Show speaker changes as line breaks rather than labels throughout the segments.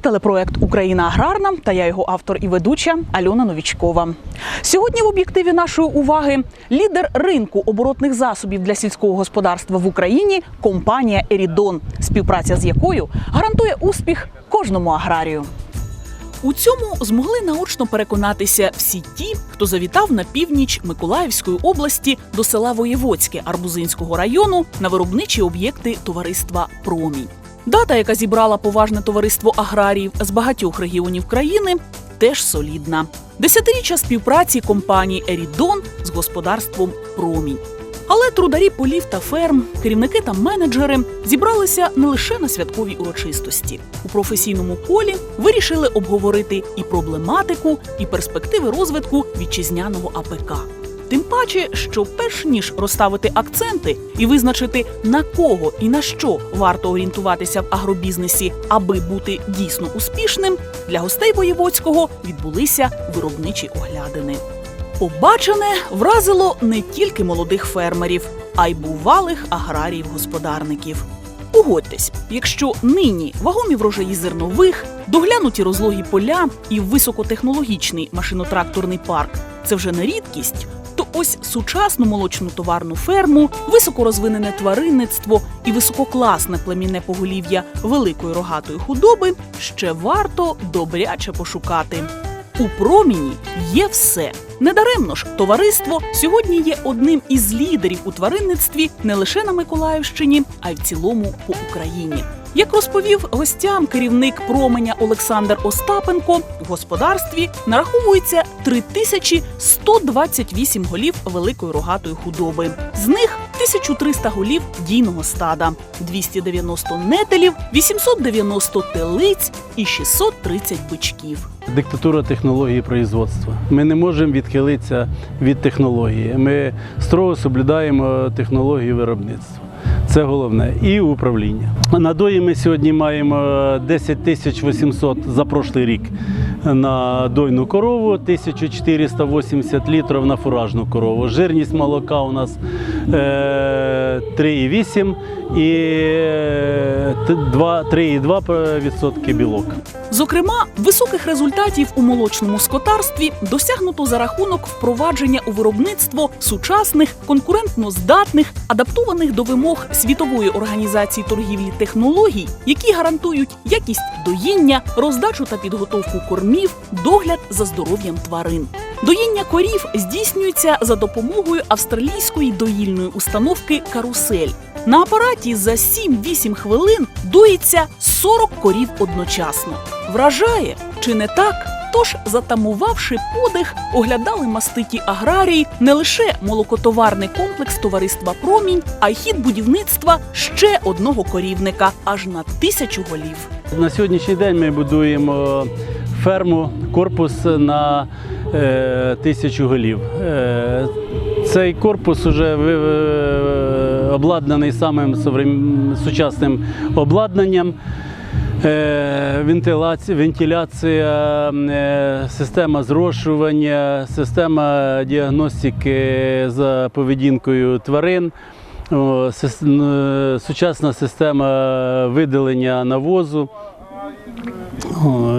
Телепроект Україна аграрна та я його автор і ведуча Альона Новічкова. Сьогодні в об'єктиві нашої уваги лідер ринку оборотних засобів для сільського господарства в Україні компанія Ерідон, співпраця з якою гарантує успіх кожному аграрію. У цьому змогли наочно переконатися всі ті, хто завітав на північ Миколаївської області до села Воєводське Арбузинського району на виробничі об'єкти товариства Промінь. Дата, яка зібрала поважне товариство аграріїв з багатьох регіонів країни, теж солідна. Десятиріччя співпраці компанії Ерідон з господарством Промінь. Але трударі полів та ферм, керівники та менеджери зібралися не лише на святковій урочистості. У професійному колі вирішили обговорити і проблематику, і перспективи розвитку вітчизняного АПК. Тим паче, що перш ніж розставити акценти і визначити на кого і на що варто орієнтуватися в агробізнесі, аби бути дійсно успішним, для гостей воєводського відбулися виробничі оглядини. Побачене вразило не тільки молодих фермерів, а й бувалих аграріїв-господарників. Погодьтесь, якщо нині вагомі врожаї зернових, доглянуті розлогі поля і високотехнологічний машинотракторний парк це вже не рідкість, ось сучасну молочну товарну ферму, високорозвинене тваринництво і висококласне племінне поголів'я великої рогатої худоби ще варто добряче пошукати. У проміні є все. Недаремно ж товариство сьогодні є одним із лідерів у тваринництві не лише на Миколаївщині, а й в цілому по Україні. Як розповів гостям керівник променя Олександр Остапенко, в господарстві нараховується 3128 голів великої рогатої худоби. З них 1300 голів дійного стада, 290 нетелів, 890 телиць і 630 бичків.
Диктатура технології производства. Ми не можемо відхилитися від технології. Ми строго соблюдаємо технологію виробництва. Це головне. І управління. Надої ми сьогодні маємо 10 тисяч 800 за прошлий рік на дойну корову, 1480 літрів на фуражну корову. Жирність молока у нас е, 3,8 і е, два- 3,2% білок.
Зокрема, високих результатів у молочному скотарстві досягнуто за рахунок впровадження у виробництво сучасних, конкурентно здатних, адаптованих до вимог світової організації торгівлі технологій, які гарантують якість доїння, роздачу та підготовку кормів, догляд за здоров'ям тварин. Доїння корів здійснюється за допомогою австралійської доїльної установки Карусель. На апараті за 7-8 хвилин доїться 40 корів одночасно. Вражає, чи не так? Тож, затамувавши подих, оглядали маститі аграрії не лише молокотоварний комплекс товариства Промінь, а й хід будівництва ще одного корівника аж на тисячу голів.
На сьогоднішній день ми будуємо ферму, корпус на е, тисячу голів. Е, цей корпус вже обладнаний самим сучасним обладнанням. Е, Вентиляція, е, система зрошування, система діагностики за поведінкою тварин, е, сучасна система видалення навозу.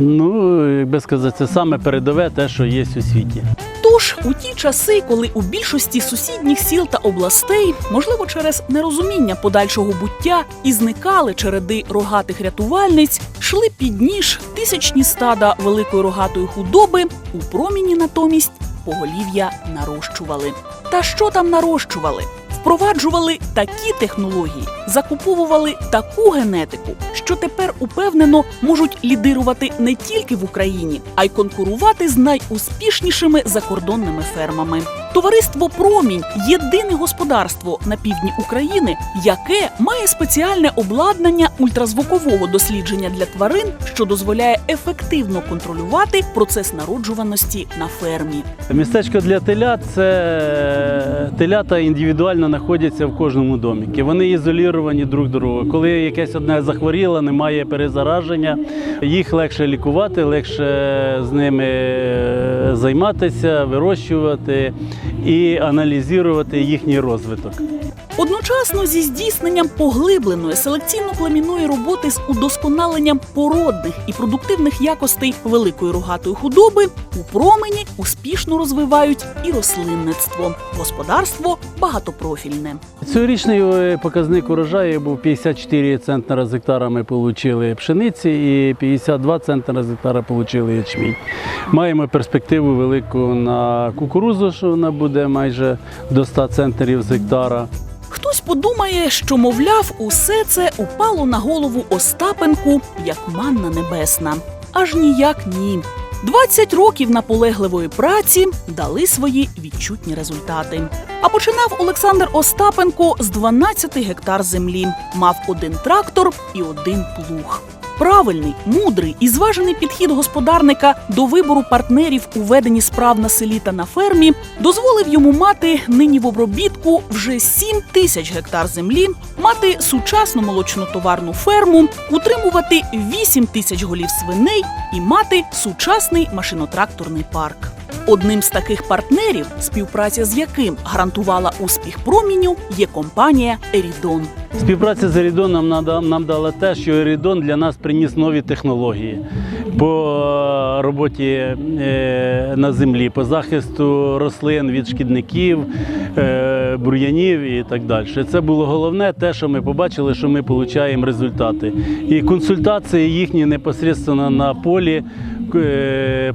Ну, як би сказати, це саме передове те, що є у світі.
Тож у ті часи, коли у більшості сусідніх сіл та областей, можливо, через нерозуміння подальшого буття і зникали череди рогатих рятувальниць, шли під ніж тисячні стада великої рогатої худоби, у проміні натомість поголів'я нарощували. Та що там нарощували? Впроваджували такі технології, закуповували таку генетику, що тепер упевнено можуть лідирувати не тільки в Україні, а й конкурувати з найуспішнішими закордонними фермами. Товариство Промінь єдине господарство на півдні України, яке має спеціальне обладнання ультразвукового дослідження для тварин, що дозволяє ефективно контролювати процес народжуваності на фермі.
Містечко для телят це телята індивідуально знаходяться в кожному домі. Вони ізоліровані друг друга. Коли якесь одне захворіло, немає перезараження, їх легше лікувати, легше з ними е, займатися, вирощувати і аналізувати їхній розвиток.
Одночасно зі здійсненням поглибленої селекційно-племінної роботи з удосконаленням породних і продуктивних якостей великої рогатої худоби у промені успішно розвивають і рослинництво, господарство багатопрофільне.
Цьогорічний е, показник урожаю був 54 центнера з гектара ми отримали пшениці і 52 центнера з гектара отримали ячмінь. Маємо перспективу велику на кукурузу, що вона буде майже до 100 центнерів з гектара.
Хтось подумає, що, мовляв, усе це упало на голову Остапенку як манна небесна. Аж ніяк ні. 20 років наполегливої праці дали свої відчутні результати. А починав Олександр Остапенко з 12 гектар землі, мав один трактор і один плуг. Правильний, мудрий і зважений підхід господарника до вибору партнерів у веденні справ на селі та на фермі дозволив йому мати нині в обробітку вже 7 тисяч гектар землі, мати сучасну молочнотоварну ферму, утримувати 8 тисяч голів свиней і мати сучасний машинотракторний парк. Одним з таких партнерів, співпраця з яким гарантувала успіх проміню, є компанія Ерідон.
Співпраця з Ерідоном нам, дала те, що Ерідон для нас приніс нові технології по е, роботі е, на землі, по захисту рослин від шкідників, е, бур'янів і так далі. Це було головне, те, що ми побачили, що ми отримуємо результати. І консультації їхні непосередньо на полі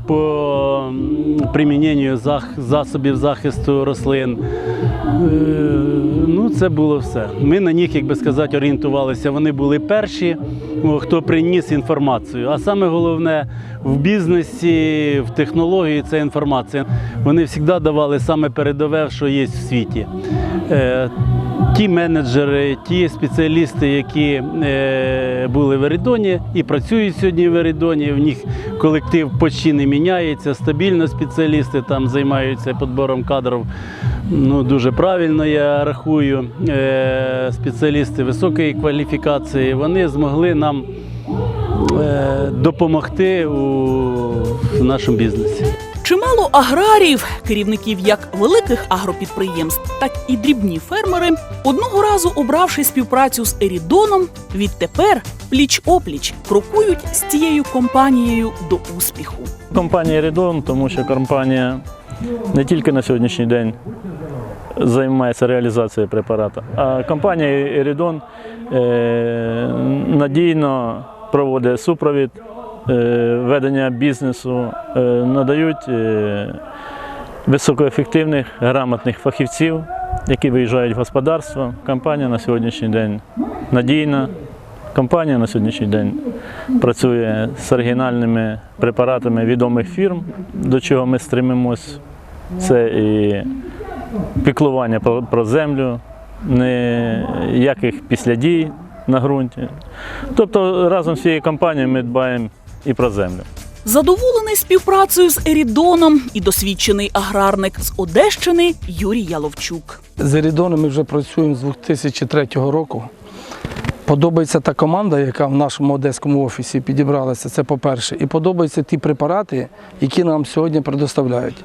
по м, приміненню засобів захисту рослин. Е, Ну, це було все. Ми на них, як би сказати, орієнтувалися. Вони були перші, хто приніс інформацію. А саме головне в бізнесі, в технології це інформація. Вони завжди давали саме передове, що є в світі. Ті менеджери, ті спеціалісти, які е, були в Еридоні і працюють сьогодні в Еридоні, в них колектив почти не міняється, стабільно спеціалісти там займаються підбором кадрів. Ну, дуже правильно я рахую. Е, спеціалісти високої кваліфікації, вони змогли нам е, допомогти у нашому бізнесі.
Аграріїв, керівників як великих агропідприємств, так і дрібні фермери, одного разу обравши співпрацю з Ерідоном, відтепер пліч-опліч крокують з цією компанією до успіху.
Компанія Рідон, тому що компанія не тільки на сьогоднішній день займається реалізацією препарату, а компанія Ерідон надійно проводить супровід е, ведення бізнесу, е, надають е, високоефективних, грамотних фахівців, які виїжджають в господарство. Компанія на сьогоднішній день надійна. Компанія на сьогоднішній день працює з оригінальними препаратами відомих фірм, до чого ми стремимось. Це і піклування про землю, ніяких післядій на ґрунті. Тобто разом з цією компанією ми дбаємо і про землю.
Задоволений співпрацею з Ерідоном і досвідчений аграрник з Одещини Юрій Яловчук.
З Ерідоном ми вже працюємо з 2003 року. Подобається та команда, яка в нашому одеському офісі підібралася, це по-перше. І подобаються ті препарати, які нам сьогодні предоставляють.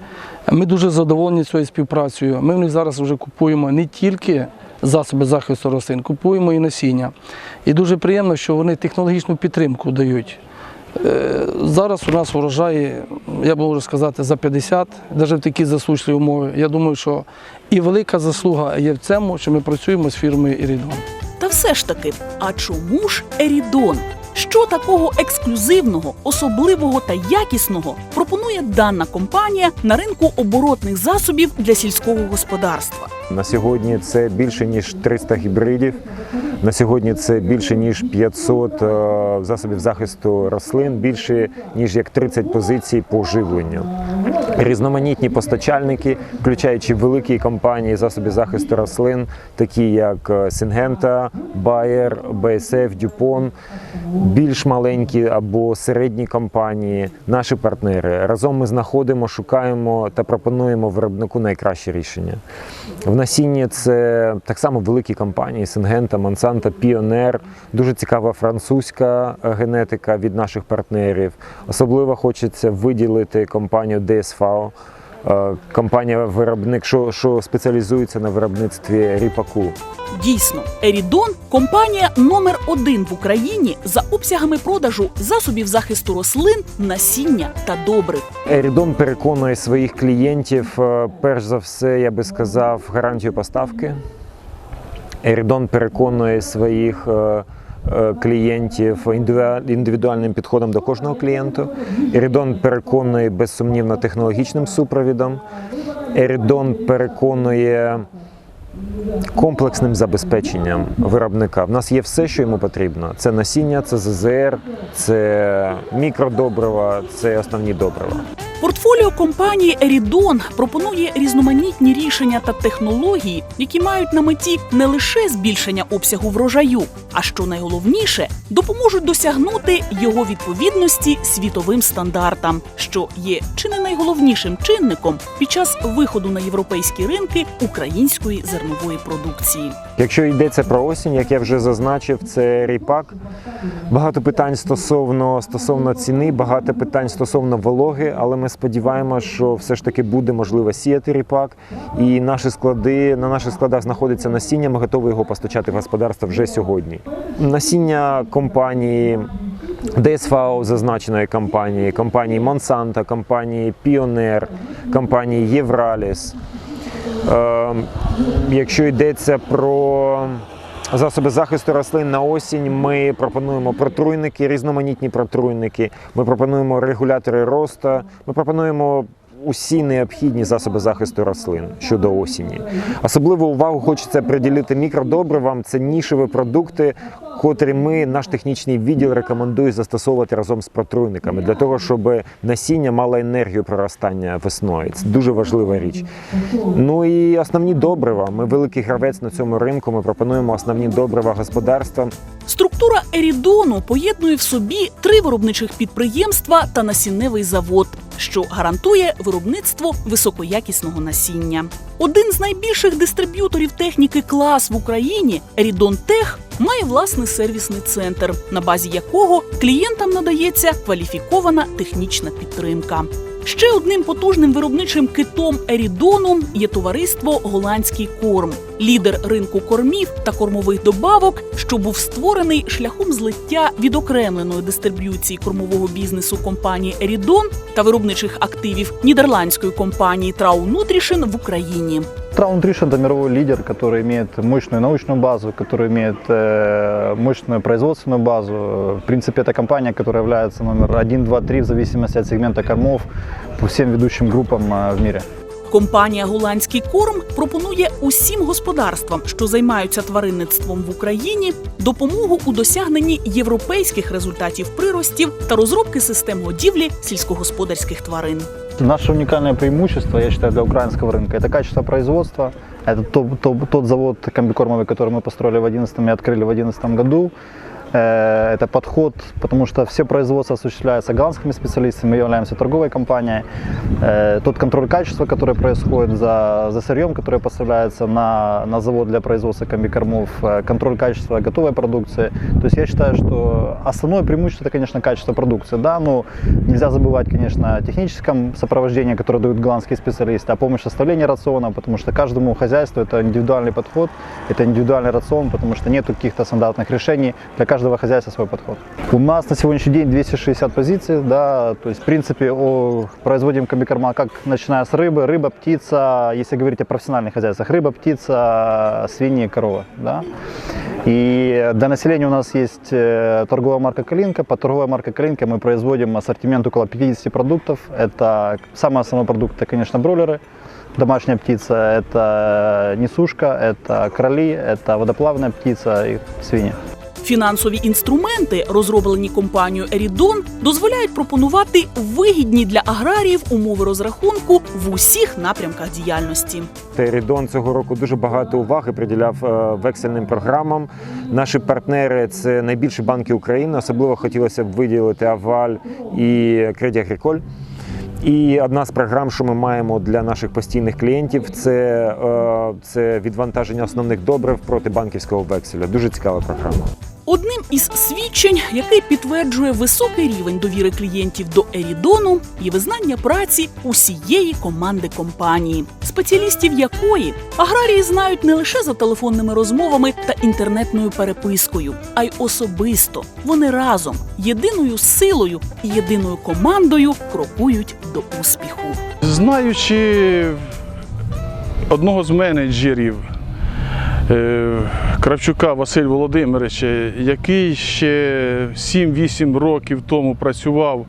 Ми дуже задоволені цією співпрацею. Ми в них зараз вже купуємо не тільки засоби захисту рослин, купуємо і насіння. І дуже приємно, що вони технологічну підтримку дають. Е, Зараз у нас врожаї, я можу сказати, за 50, навіть в такі засушливі умови. Я думаю, що і велика заслуга є в цьому, що ми працюємо з фірмою Ірідон.
Та все ж таки, а чому ж Ерідон? Що такого ексклюзивного, особливого та якісного пропонує дана компанія на ринку оборотних засобів для сільського господарства?
На сьогодні це більше ніж 300 гібридів. На сьогодні це більше ніж 500 е, засобів захисту рослин, більше ніж як 30 позицій по живленню. Різноманітні постачальники, включаючи великі компанії засобів захисту рослин, такі як Сингента, Bayer, BSF, Дюпон, більш маленькі або середні компанії, наші партнери. Разом ми знаходимо, шукаємо та пропонуємо виробнику найкраще рішення. В насінні це так само великі компанії Сингента, Монсанто, Піонер. Дуже цікава французька е, генетика від наших партнерів. Особливо хочеться виділити компанію DSV, е, компанія-виробник, що, що спеціалізується на виробництві ріпаку.
Дійсно, Ерідон компанія номер один в Україні за обсягами продажу засобів захисту рослин, насіння та добрив.
Ерідон переконує своїх клієнтів, е, перш за все, я би сказав, гарантію поставки. Ерідон переконує своїх е, клієнтів індивіа- індивідуальним підходом до кожного клієнту. Ерідон переконує безсумнівно технологічним супровідом. Ерідон переконує комплексним забезпеченням виробника. В нас є все, що йому потрібно. Це насіння, це ЗЗР, це мікродобрива, це основні добрива.
Портфоліо компанії Ерідон пропонує різноманітні рішення та технології, які мають на меті не лише збільшення обсягу врожаю, а що найголовніше, допоможуть досягнути його відповідності світовим стандартам, що є чи не найголовнішим чинником під час виходу на європейські ринки української зернової продукції.
Якщо йдеться про осінь, як я вже зазначив, це ріпак. Багато питань стосовно, стосовно ціни, багато питань стосовно вологи, але ми сподіваємося, що все ж таки буде можливо сіяти ріпак. І наші склади, на наших складах знаходиться насіння, ми готові його постачати в господарство вже сьогодні. Насіння компанії. ДСФАО зазначеної компанії, компанії Monsanto, компанії Pioneer, компанії Євраліс. Е, Якщо йдеться про засоби захисту рослин на осінь, ми пропонуємо протруйники, різноманітні протруйники. Ми пропонуємо регулятори росту. Ми пропонуємо усі необхідні засоби захисту рослин щодо осені. Особливу увагу хочеться приділити мікродобривам. Це нішеві продукти, котрі ми, наш технічний відділ рекомендує застосовувати разом з протруйниками для того, щоб насіння мало енергію проростання весною. Це дуже важлива річ. Ну і основні добрива. Ми великий гравець на цьому ринку. Ми пропонуємо основні добрива господарствам.
Структура Ерідону поєднує в собі три виробничих підприємства та насінневий завод, що гарантує виробництво високоякісного насіння. Один з найбільших дистриб'юторів техніки клас в Україні Рідонтех має власний сервісний центр, на базі якого клієнтам надається кваліфікована технічна підтримка. Ще одним потужним виробничим китом Ерідону є товариство Голландський корм, лідер ринку кормів та кормових добавок, що був створений шляхом злиття відокремленої дистриб'юції кормового бізнесу компанії Ерідон та виробничих активів нідерландської компанії Трау Нутрішен в Україні.
Traum Nutrition – это мировой лидер, который имеет мощную научную базу, который имеет э, мощную производственную базу. В принципе, это компания, которая является номер 1, 2, 3 в зависимости от сегмента кормов по всем ведущим группам э, в мире.
Компанія Голландський корм пропонує усім господарствам, що займаються тваринництвом в Україні, допомогу у досягненні європейських результатів приростів та розробки систем годівлі сільськогосподарських тварин.
Наше уникальное преимущество, я считаю, для украинского рынка – это качество производства. Это тот, тот- тот завод комбикормовый, который мы построили в 2011 и открыли в 2011 году. Э, Это подход, потому что все производства осуществляются голландскими специалистами, мы являемся торговой компанией. Э, Тот контроль качества, который происходит за, за сырьем, которое поставляется на, на завод для производства комбикормов, э, контроль качества готовой продукции. То есть я считаю, что основное преимущество – это, конечно, качество продукции. Да, но нельзя забывать, конечно, о техническом сопровождении, которое дают голландские специалисты, о помощи в составлении рациона, потому что каждому хозяйству это индивидуальный подход, это индивидуальный рацион, потому что нет каких-то стандартных решений, для каждого хозяйства свой подход. У нас на сегодняшний день 260 позиций, да, то есть в принципе о, производим комбикорма как начиная с рыбы, рыба, птица, если говорить о профессиональных хозяйствах, рыба, птица, свиньи, коровы, да. И для населения у нас есть э, торговая марка Калинка. По торговой марке Калинка мы производим ассортимент около 50 продуктов. Это самый основной продукт, это, конечно, бройлеры, домашняя птица, это несушка, это кроли, это водоплавная птица и свиньи.
Фінансові інструменти, розроблені компанією Ерідон, дозволяють пропонувати вигідні для аграріїв умови розрахунку в усіх напрямках діяльності.
Терідон цього року дуже багато уваги приділяв е, вексельним програмам. Наші партнери це найбільші банки України. Особливо хотілося б виділити Аваль і Кредit Agricole. І одна з програм, що ми маємо для наших постійних клієнтів, це, е, це відвантаження основних добрив проти банківського векселя. Дуже цікава програма.
Одним із свідчень, який підтверджує високий рівень довіри клієнтів до Ерідону, є визнання праці усієї команди компанії, спеціалістів якої аграрії знають не лише за телефонними розмовами та інтернетною перепискою, а й особисто. Вони разом єдиною силою і єдиною командою крокують до успіху.
Знаючи одного з менеджерів Кравчука Василь Володимировича, який ще 7-8 років тому працював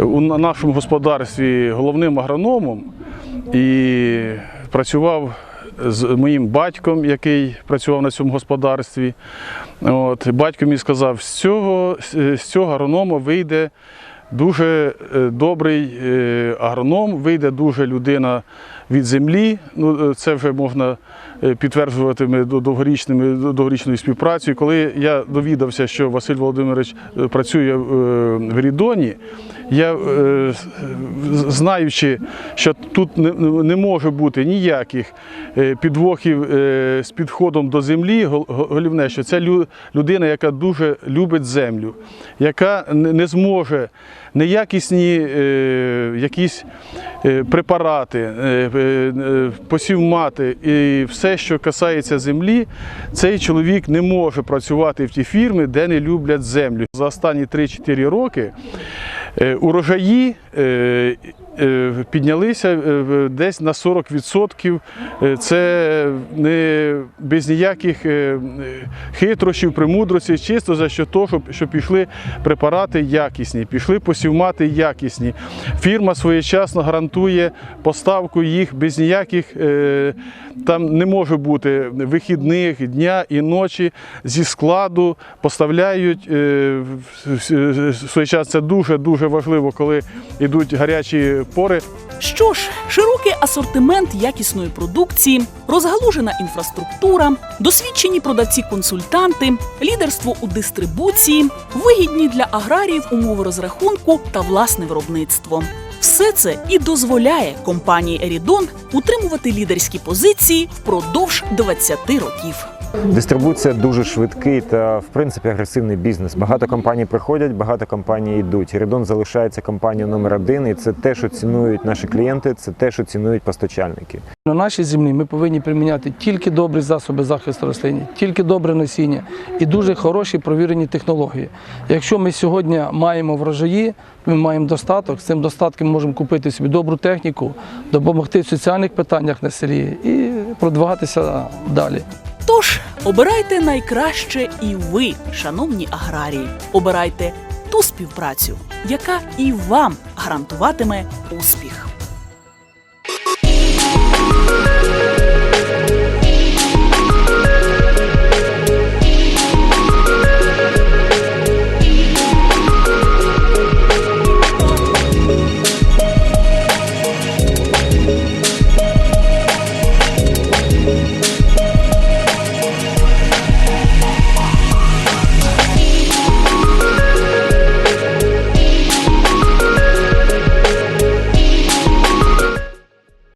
у на- нашому господарстві головним агрономом і працював з моїм батьком, який працював на цьому господарстві. От, батько мені сказав, з цього, з цього агронома вийде дуже е, добрий е, агроном, вийде дуже людина від землі. Ну, е, це вже можна е, підтверджувати ми до- довгорічними довгорічною співпрацею. Коли я довідався, що Василь Володимирович е, працює е, в Рідоні, я знаючи, що тут не, може бути ніяких підвохів з підходом до землі, гол- головне, що це людина, яка дуже любить землю, яка не зможе неякісні якісь препарати, е, посівмати і все, що касається землі, цей чоловік не може працювати в ті фірми, де не люблять землю. За останні 3-4 роки е, урожаї е, піднялися е, десь на 40%. Е, Це не без ніяких е, е, хитрощів, премудрості, чисто за що щоб, щоб пішли препарати якісні, пішли посівмати якісні. Фірма своєчасно гарантує поставку їх без ніяких е, там не може бути вихідних дня і ночі зі складу поставляють е, своєчасно. Це дуже дуже важливо, коли йдуть гарячі пори.
Що ж, широкий асортимент якісної продукції, розгалужена інфраструктура, досвідчені продавці-консультанти, лідерство у дистрибуції, вигідні для аграріїв умови розрахунку та власне виробництво. Все це і дозволяє компанії Ерідон утримувати лідерські позиції впродовж 20 років.
Дистрибуція дуже швидкий та в принципі агресивний бізнес. Багато компаній приходять, багато компаній йдуть. Рідон залишається компанією номер один, і це те, що цінують наші клієнти, це те, що цінують постачальники.
На нашій землі ми повинні приміняти тільки добрі засоби захисту рослин, тільки добре насіння і дуже хороші провірені технології. Якщо ми сьогодні маємо врожаї, ми маємо достаток, з цим достатком можемо купити собі добру техніку, допомогти в соціальних питаннях на селі і продвигатися далі.
Тож обирайте найкраще і ви, шановні аграрії. Обирайте ту співпрацю, яка і вам гарантуватиме успіх.